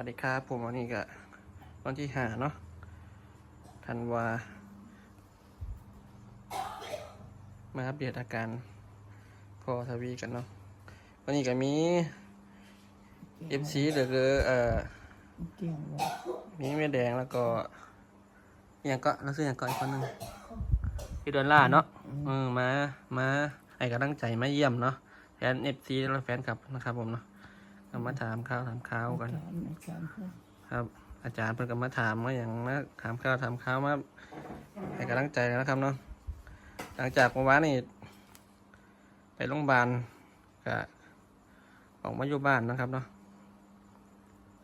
วัสดีครับผมวันนี้ก็วันที่หาเนาะธันวา มาอัปเดตอาการพอทวีกันเนาะวันนี้ก็มีเอฟซีหรือเอ่อเกี่ยงเลยมีแม่แดงแล้วก็อย่างก็แล้วซื้ออย่างก็อีกคนหนึงพี่ดอลล่าเนาะเออมามาให้กำลังใจมาเยี่ยมเนาะแฟนเอฟซีและแฟนคลับนะครับผมเนาะ ก็มาถามข่าวถามข่าวกันอาจารย์อาจารย์เพื่อนครับ อาจารย์เพิ่นก็มาถามว่าอย่างมาถามข้าวถามข้าวมาให้กำลังใจกันนะครับเนาะหลังจากเมื่อวานนี่ไปโรงพยาบาลก็ออกมาอยู่บ้านนะครับเนาะ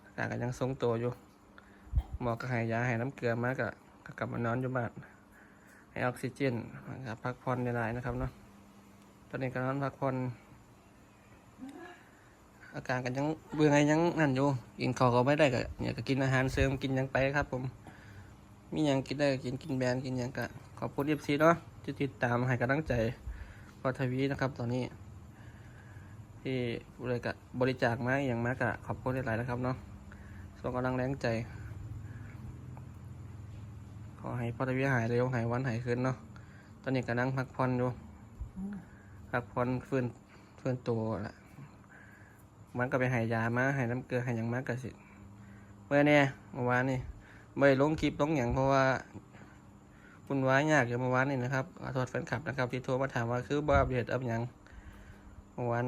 อาการก็ยังทรงตัวอยู่ หมอก็ให้ยาให้น้ำเกลือมาก็ก็กลับมานอนอยู่บ้านให้ออกซิเจนนะครับพักผ่อนในหลายๆนะครับเนาะตอนนี้ก็นอนพักผ่อน อาการกันยังเบื่อไงยังนั่นอยู่กินข้าวก็ไม่ได้ก็เนี่ยก็กินอาหารเสริมกินยังไปครับ ผม มียังกินได้ก็กินกินแบรนด์กินยังก็ขอบคุณเอฟซีเนาะที่ติดตามให้กำลังใจพอทวีนะครับ ตอนนี้ ที่เลยกับบริจาคมาอย่างมากอะขอบคุณหลายๆนะครับเนาะส่งกำลังแรงใจ ขอให้พอทวีหายเร็วหายวันหายคืนเนาะตอนนี้กำลังพักผ่อนอยู่พักผ่อนฟื้นฟื้นตัวแหละ มันก็ไปหายยามาใหายน้ำเกลือใหายหยังมากกสิเมื่อเนี่ยเมื่อวานนี่ไม่ลงคลิปลงอย่างเพราะว่าคุณว้ายยากอย่างเมื่อวานนี่นะครับขอโทษแฟนคลับนะครับ ที่โทรมาถามว่าคือบ้าอัปเดตอัปหยังเมื่อวาน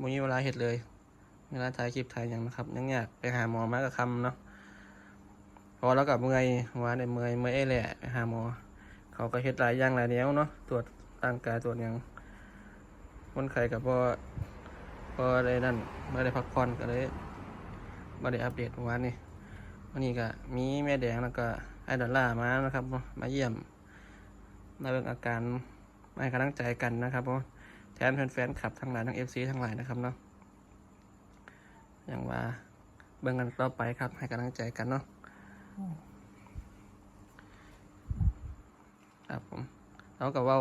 มุมีเวลาเห็ดเลยเวลาถ่ายคลิปถ่ายอย่างนะครับยังอยากไปหาหมอมากับคำเนาะพอแล้วกับเมื่อยเมื่อวานเนี่ยเมื่อยเมื่อยเอ้แหละไปหาหมอ เขาก็เฮ็ดหลายอย่างหลายแนวเนาะตรวจร่างกายตรวจหยังคนไข้กับพอ พอได้นั่นไม่ได้พักผ่อนก็เลยไม่ได้อัปเดตเมื่อวานนี่วันนี้ก็มีแม่แดงแล้วก็ไอ้ดอลล่ามานะครับ มาเยี่ยมมาเบิ่งอาการมาให้กำลังใจกันนะครับผมแทนแฟนๆขับทั้งหลายทั้งเอฟซีทั้งหลายนะครับเนาะอย่างว่าเบิ่งกันต่อไปครับ ให้กำลังใจกันเนาะครับผมเราก็ว่า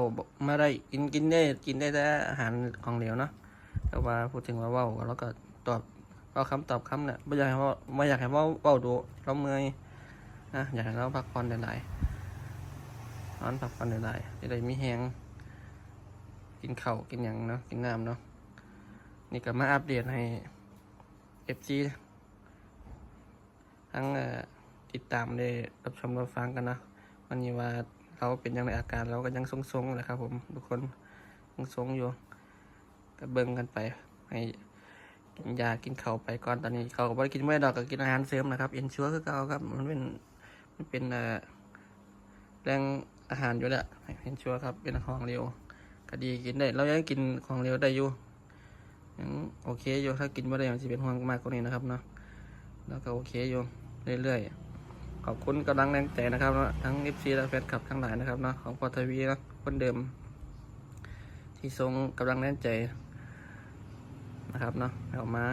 ไม่ได้กินกินได้กินได้แต่อาหารของเหลวเนาะ แต่ว่าพูดถึงว่าเว่าแล้วก็ตอบเอาคำตอบคำเนี่ยไม่อยากให้เว่าไม่อยากให้เว่าเว่าดูเราเมื่อยนะอยากให้เราพักผ่อนหลายๆนอนพักผ่อนหลายๆจะได้มีแหงกินข้าวกินอย่างเนาะกินน้ำเนาะนี่ก็มาอัปเดตให้เอฟซีทั้งติดตามได้รับชมรับฟังกันนะวันนี้ว่าเราเป็นยังไงอาการเราก็ยังทรงๆแหละครับผมทุกคนยังทรงอยู่ ก็เบิ่งกันไป ให้กินยากินเข้าไปก่อนตอนนี้เขาก็บ่ได้กินไม่ได้ดอกก็กินอาหารเสริมนะครับเอ็นชัวคือเก่าครับมันเป็นมันเป็นแรงอาหารอยู่แล้วเอ็นชัวครับเป็นของเร็วก็ดีกินได้เรายังกินของเร็วได้อยู่ยังโอเคอยู่ถ้ากินไม่ได้มันจะเป็นห่วงมากกว่านี้นะครับเนาะแล้วก็โอเคอยู่เรื่อยๆขอบคุณกำลังแรงใจนะครับเนาะทั้งเอฟซีและแฟนคลับทั้งหลายนะครับเนาะของพอทวีนะคนเดิม ที่ทรงกำลังแรงใจ นะครับเนาะเอามา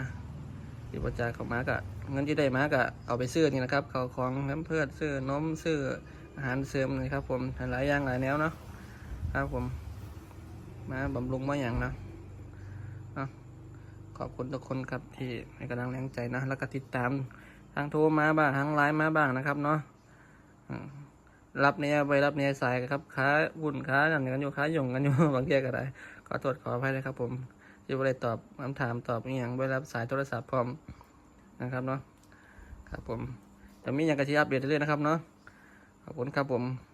ที่บริจาเขามากะเงินที่ได้มากะเอาไปซื้อนี่นะครับเขาของน้ำเพื่อซื้อนมซื้ออาหารเสริมนี่ครับ ผมหลายอย่างหลายแนวเนาะครับผม มาบำรุงมาอย่างนะเนาะขอบคุณทุกคนครับที่ให้กำลังแรงใจนะ แล้วก็ติดตามทางโทรมาบ้างทางไลน์มาบ้างนะครับเนาะรับเนี่ยไปรับเนี่ยสายครับค้าวุ่นค้าอย่างกันอยู่ค้าหยงกันอยู่บางทีก็ได้ขอโทษขออภัยเลยครับผม ที่บริตอบคำถามตอบอย่างบริรับสายโทรศัพท์พร้อมนะครับเนาะครับผมจะมีอย่างกระชี้อัปเดตเรื่อยๆนะครับเนาะขอบคุณครับผม